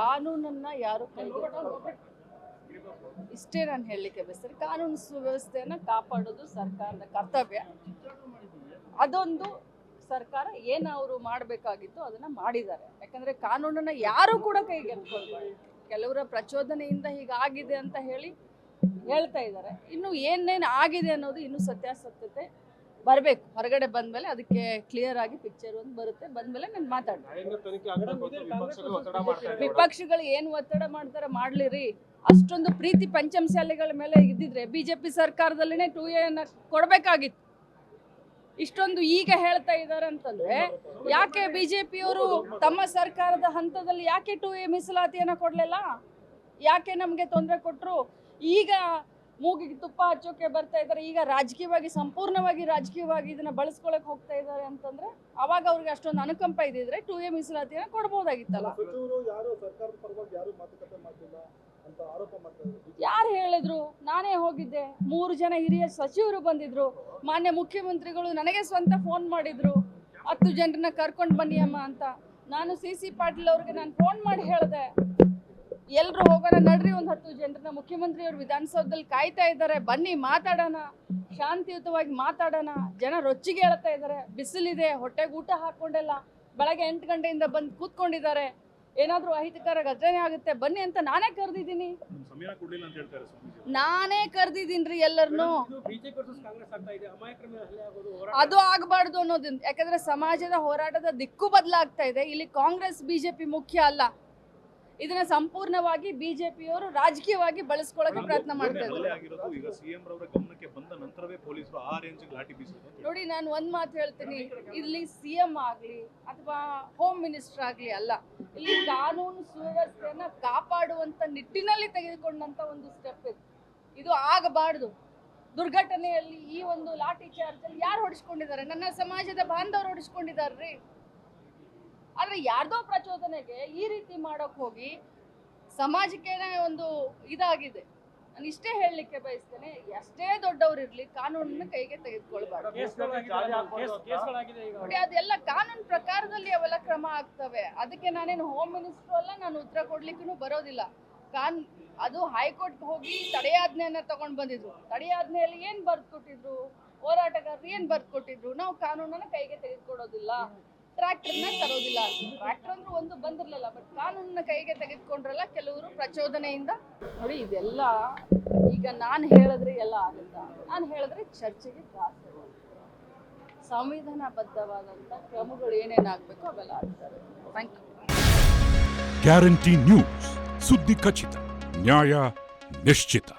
ಕಾನೂನನ್ನ ಯಾರು ಇಷ್ಟೇ ನಾನು ಹೇಳಲಿಕ್ಕೆ ಬಯಸ್ತೇನೆ. ಕಾನೂನು ಸುವ್ಯವಸ್ಥೆಯನ್ನು ಕಾಪಾಡೋದು ಸರ್ಕಾರದ ಕರ್ತವ್ಯ. ಅದೊಂದು ಸರ್ಕಾರ ಏನು ಅವರು ಮಾಡಬೇಕಾಗಿತ್ತು ಅದನ್ನ ಮಾಡಿದ್ದಾರೆ. ಯಾಕಂದ್ರೆ ಕಾನೂನನ್ನ ಯಾರು ಕೂಡ ಕೈಗೆತ್ಕೊಳ್ಬಾರ್ದು ಕೆಲವರ ಪ್ರಚೋದನೆಯಿಂದ ಹೀಗಾಗಿದೆ ಅಂತ ಹೇಳಿ ಹೇಳ್ತಾ ಇದ್ದಾರೆ. ಇನ್ನು ಏನೇನು ಆಗಿದೆ ಅನ್ನೋದು ಇನ್ನೂ ಸತ್ಯಾಸತ್ಯತೆ ಬರಬೇಕು. ಹೊರಗಡೆ ಬಂದ್ಮೇಲೆ ಅದಕ್ಕೆ ಕ್ಲಿಯರ್ ಆಗಿ ಪಿಕ್ಚರ್ ಒಂದು ಬರುತ್ತೆ. ಬಂದ್ಮೇಲೆ ನಾನು ಮಾತಾಡ್ತೀನಿ. ವಿಪಕ್ಷಗಳು ಏನು ಒತ್ತಡ ಮಾಡ್ತಾರೆ ಮಾಡ್ಲಿರಿ. ಅಷ್ಟೊಂದು ಪ್ರೀತಿ ಪಂಚಮಸಾಲಿಗಳ ಮೇಲೆ ಇದ್ದಿದ್ರೆ ಬಿಜೆಪಿ ಸರ್ಕಾರದಲ್ಲಿನೇ ಟೂ ಎನ್ನ ಕೊಡಬೇಕಾಗಿತ್ತು. ಇಷ್ಟೊಂದು ಈಗ ಹೇಳ್ತಾ ಇದ್ದಾರೆ ಅಂತಂದ್ರೆ ಯಾಕೆ ಬಿಜೆಪಿಯವರು ತಮ್ಮ ಸರ್ಕಾರದ ಹಂತದಲ್ಲಿ ಯಾಕೆ ಟೂ ಎ ಮೀಸಲಾತಿಯನ್ನ ಕೊಡ್ಲಿಲ್ಲ? ಯಾಕೆ ನಮಗೆ ತೊಂದರೆ ಕೊಟ್ಟರು ಈಗ ಮೂಗಿಗೆ ತುಪ್ಪ ಹಚ್ಚೋಕೆ ಬರ್ತಾ ಇದ್ದಾರೆ. ಈಗ ರಾಜಕೀಯವಾಗಿ ಸಂಪೂರ್ಣವಾಗಿ ರಾಜಕೀಯವಾಗಿ ಇದನ್ನ ಬಳಸ್ಕೊಳಕ್ ಹೋಗ್ತಾ ಇದ್ದಾರೆ ಅಂತಂದ್ರೆ ಅವಾಗ ಅವ್ರಿಗೆ ಅಷ್ಟೊಂದು ಅನುಕಂಪ ಇದ್ದಿದ್ರೆ ಟೂ ಎ ಮೀಸಲಾತಿಯನ್ನ ಕೊಡ್ಬೋದಾಗಿತ್ತಲ್ಲ. ಯಾರು ಹೇಳಿದ್ರು? ನಾನೇ ಹೋಗಿದ್ದೆ. ಮೂರು ಜನ ಹಿರಿಯ ಸಚಿವರು ಬಂದಿದ್ರು. ಮಾನ್ಯ ಮುಖ್ಯಮಂತ್ರಿಗಳು ನನಗೆ ಸ್ವಂತ ಫೋನ್ ಮಾಡಿದ್ರು. ಹತ್ತು ಜನರನ್ನ ಕರ್ಕೊಂಡು ಬನ್ನಿ ಅಮ್ಮ ಅಂತ. ನಾನು ಸಿ ಸಿ ಪಾಟೀಲ್ ಅವ್ರಿಗೆ ನಾನು ಫೋನ್ ಮಾಡಿ ಹೇಳಿದೆ. ಎಲ್ರು ಹೋಗೋಣ ನಡ್ರಿ ಒಂದು ಹತ್ತು ಜನರನ್ನ. ಮುಖ್ಯಮಂತ್ರಿಯವರು ವಿಧಾನಸೌಧದಲ್ಲಿ ಕಾಯ್ತಾ ಇದ್ದಾರೆ. ಬನ್ನಿ ಮಾತಾಡೋಣ. ಶಾಂತಿಯುತವಾಗಿ ಮಾತಾಡೋಣ. ಜನ ರೊಚ್ಚಿಗೆ ಹೇಳ್ತಾ ಇದ್ದಾರೆ. ಬಿಸಿಲಿದೆ ಹೊಟ್ಟೆಗೆ ಊಟ ಹಾಕ್ಕೊಂಡೆಲ್ಲ ಬೆಳಗ್ಗೆ ಎಂಟು ಗಂಟೆಯಿಂದ ಬಂದು ಕೂತ್ಕೊಂಡಿದ್ದಾರೆ. ಏನಾದರೂ ಅಹಿತಕರ ಘಟನೆ ಆಗುತ್ತೆ ಬನ್ನಿ ಅಂತ ನಾನೇ ಕರೆದಿದ್ದೀನಿ. ಸಮಯ ಕೊಡ್ಲಿಲ್ಲ ಅಂತ ಹೇಳ್ತಾರೆ ಸ್ವಾಮೀಜಿ ನಾನೇ ಕರೆದಿದ್ದೀನಿ ಎಲ್ಲರನ್ನೂ. ಬಿಜೆಪಿ ಕಾಂಗ್ರೆಸ್ ಆಗ್ತಾ ಇದೆ. ಅಮಾಯಕರ ಮೇಲೆ ಹಲ್ಲೆ ಹೋರಾಟ ಅದು ಆಗಬಾರ್ದು ಅನ್ನೋದಿಂದ ಯಾಕಂದ್ರೆ ಸಮಾಜದ ಹೋರಾಟದ ದಿಕ್ಕು ಬದಲಾಗ್ತಾ ಇದೆ. ಇಲ್ಲಿ ಕಾಂಗ್ರೆಸ್ ಬಿಜೆಪಿ ಮುಖ್ಯ ಅಲ್ಲ. ಇದನ್ನ ಸಂಪೂರ್ಣವಾಗಿ ಬಿಜೆಪಿಯವರು ರಾಜಕೀಯವಾಗಿ ಬಳಸ್ಕೊಳ್ಳೋಕೆ ಪ್ರಯತ್ನ ಮಾಡ್ತಾ ಇದ್ದಾರೆ. ನೋಡಿ ನಾನು ಒಂದ್ ಮಾತು ಹೇಳ್ತೀನಿ. ಇಲ್ಲಿ ಸಿಎಂ ಆಗ್ಲಿ ಅಥವಾ ಹೋಮ್ ಮಿನಿಸ್ಟರ್ ಆಗ್ಲಿ ಅಲ್ಲ ಇಲ್ಲಿ ಕಾನೂನು ಸುವ್ಯವಸ್ಥೆಯನ್ನ ಕಾಪಾಡುವಂತ ನಿಟ್ಟಿನಲ್ಲಿ ತೆಗೆದುಕೊಂಡಂತ ಒಂದು ಸ್ಟೆಪ್ ಇದು. ಇದು ಆಗಬಾರ್ದು. ದುರ್ಘಟನೆಯಲ್ಲಿ ಈ ಒಂದು ಲಾಠಿ ಚಾರ್ಜ್ ಅಲ್ಲಿ ಯಾರು ಹೊಡಿಸ್ಕೊಂಡಿದ್ದಾರೆ? ನನ್ನ ಸಮಾಜದ ಬಾಂಧವರು ಹೊಡಿಸ್ಕೊಂಡಿದಾರ್ರಿ ಆದ್ರೆ ಯಾರ್ದೋ ಪ್ರಚೋದನೆಗೆ ಈ ರೀತಿ ಮಾಡೋಕ್ ಹೋಗಿ ಸಮಾಜಕ್ಕೇನೆ ಒಂದು ಇದಾಗಿದೆ. ನಾನು ಇಷ್ಟೇ ಹೇಳಲಿಕ್ಕೆ ಬಯಸ್ತೇನೆ ಎಷ್ಟೇ ದೊಡ್ಡವ್ರು ಇರ್ಲಿ ಕಾನೂನನ್ನ ಕೈಗೆ ತೆಗೆದುಕೊಳ್ಬಾರ್ದು. ಕೇಸ್ಗಳಾಗಿದೆ ಕೇಸ್- ಕೇಸ್ಗಳಾಗಿದೆ ಈಗ ಅದೆಲ್ಲ ಕಾನೂನು ಪ್ರಕಾರದಲ್ಲಿ ಅವೆಲ್ಲ ಕ್ರಮ ಆಗ್ತವೆ. ಅದಕ್ಕೆ ನಾನೇನು ಹೋಮ್ ಮಿನಿಸ್ಟರ್ ಅಲ್ಲ ನಾನು ಉತ್ತರ ಕೊಡ್ಲಿಕ್ಕೂ ಬರೋದಿಲ್ಲ. ಕಾನ್ ಅದು ಹೈಕೋರ್ಟ್ ಹೋಗಿ ತಡೆಯಾಜ್ಞೆಯನ್ನ ತಗೊಂಡ್ ಬಂದಿದ್ರು. ತಡೆಯಾಜ್ಞೆಯಲ್ಲಿ ಏನ್ ಬರ್ದ್ ಕೊಟ್ಟಿದ್ರು ಹೋರಾಟಗಾರರು ಏನ್ ಬರ್ದ್ ಕೊಟ್ಟಿದ್ರು ನಾವು ಕಾನೂನನ್ನ ಕೈಗೆ ತೆಗೆದುಕೊಡೋದಿಲ್ಲ ಟ್ರ್ಯಾಕ್ಟರ್ನ ತರೋದಿಲ್ಲ. ಟ್ರ್ಯಾಕ್ಟರ್ ಅಂದ್ರೆ ಒಂದು ಬಂದಿರಲಿಲ್ಲ ಬಟ್ ಕಾನೂನನ್ನ ಕೈಗೆ ತೆಗೆದುಕೊಂಡ್ರಲ್ಲ ಕೆಲವರು ಪ್ರಚೋದನೆಯಿಂದ. ನೋಡಿ, ಇದೆಲ್ಲ ಈಗ ನಾನು ಹೇಳಿದ್ರೆ ಎಲ್ಲ ಆಗಲ್ಲ ನಾನು ಹೇಳಿದ್ರೆ ಚರ್ಚೆಗೆ ತ್ರಾಸ ಸಂವಿಧಾನಬದ್ಧವಾದಂಥ ಕ್ರಮಗಳು ಏನೇನಾಗಬೇಕು ಅವೆಲ್ಲ ಆಗ್ತಾರೆ ಥ್ಯಾಂಕ್ ಯು ಗ್ಯಾರಂಟಿ ನ್ಯೂಸ್ ಸುದ್ದಿ ಖಚಿತ ನ್ಯಾಯ ನಿಶ್ಚಿತ